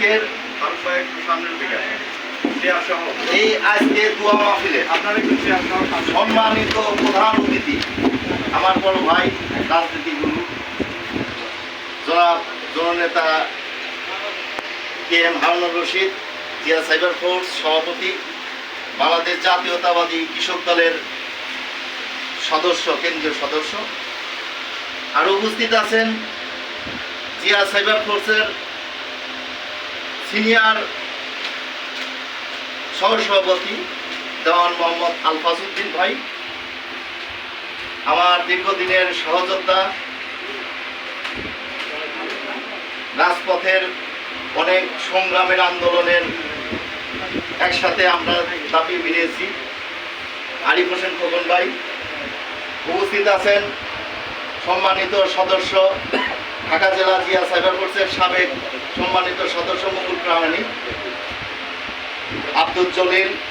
আজকের। এই আজকে দোয়া মাহফিলে। সম্মানিত প্রধান অতিথি আমার বড় ভাই রাজনীতি গুরু জনাব জননেতা K M Harunur Rashid Zia cyber force সভাপতি বাংলাদেশ জাতীয়তাবাদী কৃষক দলের সদস্য কেন্দ্রীয় সদস্য আর উপস্থিত আছেন জিয়া সাইবার ফোর্সের সিনিয়র সহসভাপতি দেওয়ান মোহাম্মদ আলফাজউদ্দিন ভাই, আমার দীর্ঘদিনের সহযোদ্ধা, রাজপথের অনেক সংগ্রামের আন্দোলনের একসাথে আমরা দাবি মিলিয়েছি আরিফ হোসেন খোকন ভাই, উপস্থিত আছেন সম্মানিত সদস্য ঢাকা জেলা জিয়া সাইবার ফোর্সের সাবেক সম্মানিত সদস্য মুকুল প্রামাণিক আব্দুল জলিল